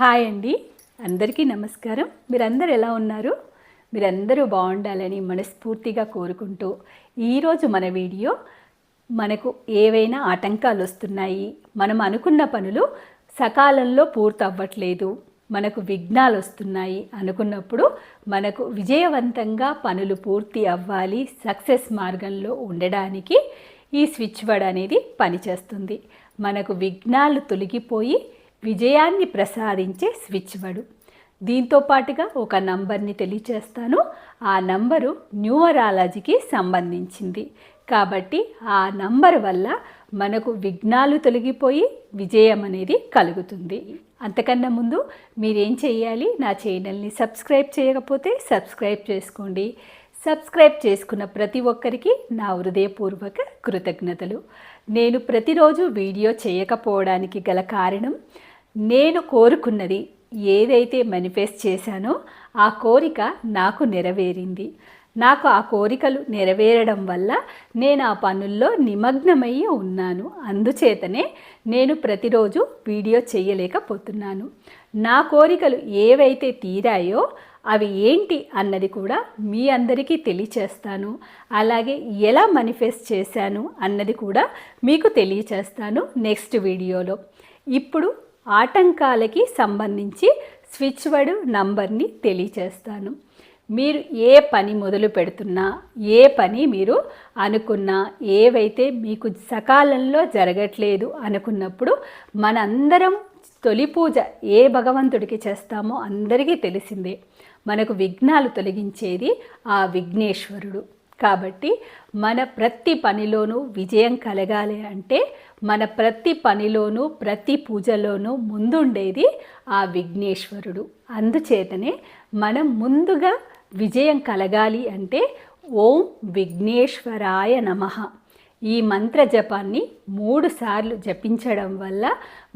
Hi అండి. అందరికీ నమస్కారం. మీరందరూ ఎలా ఉన్నారు? మీరందరూ బాగుండాలని మనస్ఫూర్తిగా కోరుకుంటూ ఈరోజు మన వీడియో మనకు ఏవైనా ఆటంకాలు వస్తున్నాయి. మనం అనుకున్న పనులు సకాలంలో పూర్తి అవ్వట్లేదు మనకు విఘ్నాలు వస్తున్నాయి. అనుకున్నప్పుడు మనకు విజయవంతంగా పనులు పూర్తి అవ్వాలి. సక్సెస్ మార్గంలో ఉండడానికి ఈ స్విచ్ బోర్డ్ అనేది పనిచేస్తుంది. మనకు విఘ్నాలు తొలగిపోయి విజయాన్ని ప్రసాదించే స్విచ్ వర్డ్ దీంతో పాటుగా ఒక నంబర్ని తెలియచేస్తాను. ఆ నంబరు న్యూమరాలజీకి సంబంధించింది. కాబట్టి ఆ నంబర్ వల్ల మనకు విఘ్నాలు తొలగిపోయి విజయం అనేది కలుగుతుంది. అంతకన్నా ముందు మీరేం చేయాలి నా ఛానల్ని సబ్స్క్రైబ్ చేయకపోతే సబ్స్క్రైబ్ చేసుకోండి. సబ్స్క్రైబ్ చేసుకున్న ప్రతి ఒక్కరికి నా హృదయపూర్వక కృతజ్ఞతలు. నేను ప్రతిరోజు వీడియో చేయకపోవడానికి గల కారణం నేను కోరుకున్నది ఏదైతే మేనిఫెస్ట్ చేశానో ఆ కోరిక నాకు నెరవేరింది. నాకు ఆ కోరికలు నెరవేరడం వల్ల నేను ఆ పనుల్లో నిమగ్నమయ్యి ఉన్నాను. అందుచేతనే నేను ప్రతిరోజు వీడియో చేయలేకపోతున్నాను. నా కోరికలు ఏవైతే తీరాయో అవి ఏంటి అన్నది కూడా మీ అందరికీ తెలియచేస్తాను. అలాగే ఎలా మేనిఫెస్ట్ చేశాను అన్నది కూడా మీకు తెలియచేస్తాను నెక్స్ట్ వీడియోలో. ఇప్పుడు ఆటంకాలకి సంబంధించి స్విచ్ వర్డ్ నంబర్ని తెలియచేస్తాను. మీరు ఏ పని మొదలు పెడుతున్నా ఏ పని మీరు అనుకున్నా ఏవైతే మీకు సకాలంలో జరగట్లేదు అనుకున్నప్పుడు మనందరం తొలి పూజ ఏ భగవంతుడికి చేస్తామో అందరికీ తెలిసిందే. మనకు విఘ్నాలు తొలగించేది ఆ విఘ్నేశ్వరుడు. కాబట్టి మన ప్రతి పనిలోనూ విజయం కలగాలి అంటే మన ప్రతి పనిలోనూ ప్రతి పూజలోనూ ముందుండేది ఆ విఘ్నేశ్వరుడు. అందుచేతనే మనం ముందుగా విజయం కలగాలి అంటే ఓం విఘ్నేశ్వరాయ నమః. ఈ మంత్ర జపాన్ని మూడు సార్లు జపించడం వల్ల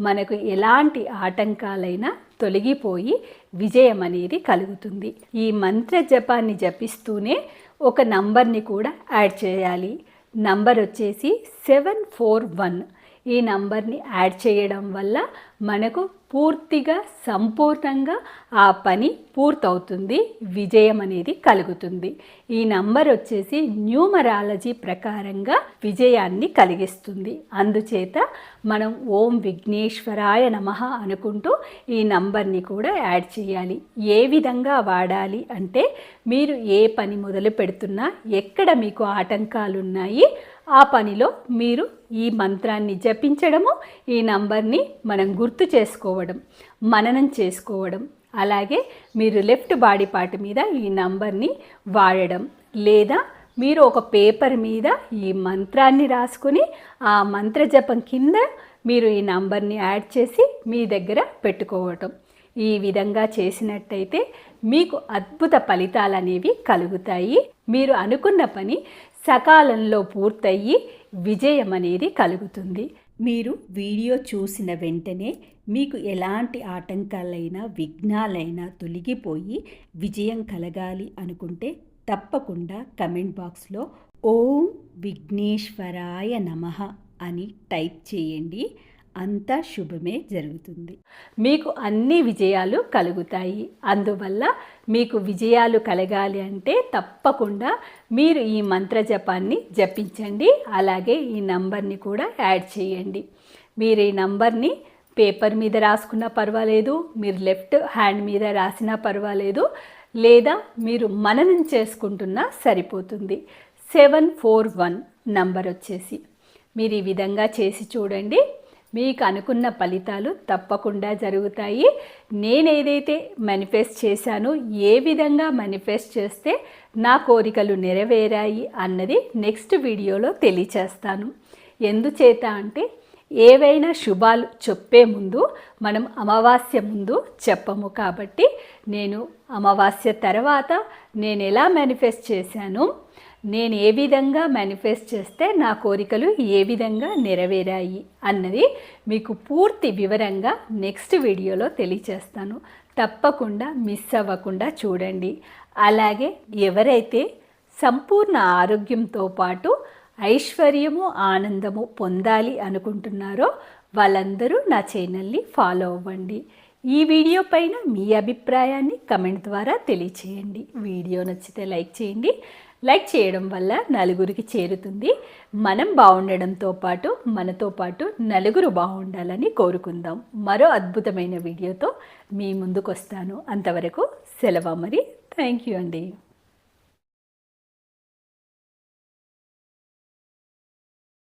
మనకు ఎలాంటి ఆటంకాలైనా తొలగిపోయి విజయం అనేది కలుగుతుంది. ఈ మంత్ర జపాన్ని జపిస్తూనే ఒక నంబర్ని కూడా యాడ్ చేయాలి. నంబర్ వచ్చేసి సెవెన్ ఫోర్ వన్. ఈ నంబర్ని యాడ్ చేయడం వల్ల మనకు పూర్తిగా సంపూర్ణంగా ఆ పని పూర్తవుతుంది విజయం అనేది కలుగుతుంది. ఈ నంబర్ వచ్చేసి న్యూమరాలజీ ప్రకారంగా విజయాన్ని కలిగిస్తుంది. అందుచేత మనం ఓం విఘ్నేశ్వరాయ నమ అనుకుంటూ ఈ నంబర్ని కూడా యాడ్ చేయాలి. ఏ విధంగా వాడాలి అంటే మీరు ఏ పని మొదలు పెడుతున్నా ఎక్కడ మీకు ఆటంకాలు ఉన్నాయి ఆ పనిలో మీరు ఈ మంత్రాన్ని జపించడము ఈ నంబర్ని మనం గుర్తు గుర్తు చేసుకోవడం మననం చేసుకోవడం అలాగే మీరు లెఫ్ట్ బాడీ పార్ట్ మీద ఈ నంబర్ని వాడడం లేదా మీరు ఒక పేపర్ మీద ఈ మంత్రాన్ని రాసుకుని ఆ మంత్ర జపం కింద మీరు ఈ నంబర్ని యాడ్ చేసి మీ దగ్గర పెట్టుకోవటం. ఈ విధంగా చేసినట్టయితే మీకు అద్భుత ఫలితాలు అనేవి కలుగుతాయి. మీరు అనుకున్న పని సకాలంలో పూర్తయ్యి విజయం అనేది కలుగుతుంది. మీరు వీడియో చూసిన వెంటనే మీకు ఎలాంటి ఆటంకాలైనా విఘ్నాలైనా తొలగిపోయి విజయం కలగాలి అనుకుంటే తప్పకుండా కమెంట్ బాక్స్లో ఓం విఘ్నేశ్వరాయ నమః అని టైప్ చేయండి. అంతా శుభమే జరుగుతుంది. మీకు అన్ని విజయాలు కలుగుతాయి. అందువల్ల మీకు విజయాలు కలగాలి అంటే తప్పకుండా మీరు ఈ మంత్ర జపాన్ని జపించండి. అలాగే ఈ నంబర్ని కూడా యాడ్ చేయండి. మీరు ఈ నంబర్ని పేపర్ మీద రాసుకున్నా పర్వాలేదు మీరు లెఫ్ట్ హ్యాండ్ మీద రాసినా పర్వాలేదు లేదా మీరు మననం చేసుకుంటున్నా సరిపోతుంది. సెవెన్ ఫోర్ వన్ నంబర్ వచ్చేసి. మీరు ఈ విధంగా చేసి చూడండి. మీకు అనుకున్న ఫలితాలు తప్పకుండా జరుగుతాయి. నేను ఏదైతే మేనిఫెస్ట్ చేశానో ఏ విధంగా మేనిఫెస్ట్ చేస్తే నా కోరికలు నెరవేరాయి అన్నది నెక్స్ట్ వీడియోలో తెలియచేస్తాను. ఎందుచేత అంటే ఏవైనా శుభాలు చెప్పే ముందు మనం అమావాస్య ముందు చెప్పము కాబట్టి నేను అమావాస్య తర్వాత నేను ఎలా మేనిఫెస్ట్ చేశాను? నేను ఏ విధంగా మేనిఫెస్ట్ చేస్తే నా కోరికలు ఏ విధంగా నెరవేరాయి అన్నది మీకు పూర్తి వివరంగా నెక్స్ట్ వీడియోలో తెలియచేస్తాను. తప్పకుండా మిస్ అవ్వకుండా చూడండి. అలాగే ఎవరైతే సంపూర్ణ ఆరోగ్యంతో పాటు ఐశ్వర్యము ఆనందము పొందాలి అనుకుంటున్నారో వాళ్ళందరూ నా ఛానల్ని ఫాలో అవ్వండి. ఈ వీడియో పైన మీ అభిప్రాయాన్ని కమెంట్ ద్వారా తెలియచేయండి. వీడియో నచ్చితే లైక్ చేయండి. లైక్ చేయడం వల్ల నలుగురికి చేరుతుంది. మనం బాగుండడంతో పాటు మనతో పాటు నలుగురు బాగుండాలని కోరుకుందాం. మరో అద్భుతమైన వీడియోతో మీ ముందుకు వస్తాను అంతవరకు సెలవు మరి థ్యాంక్ యూ అండి.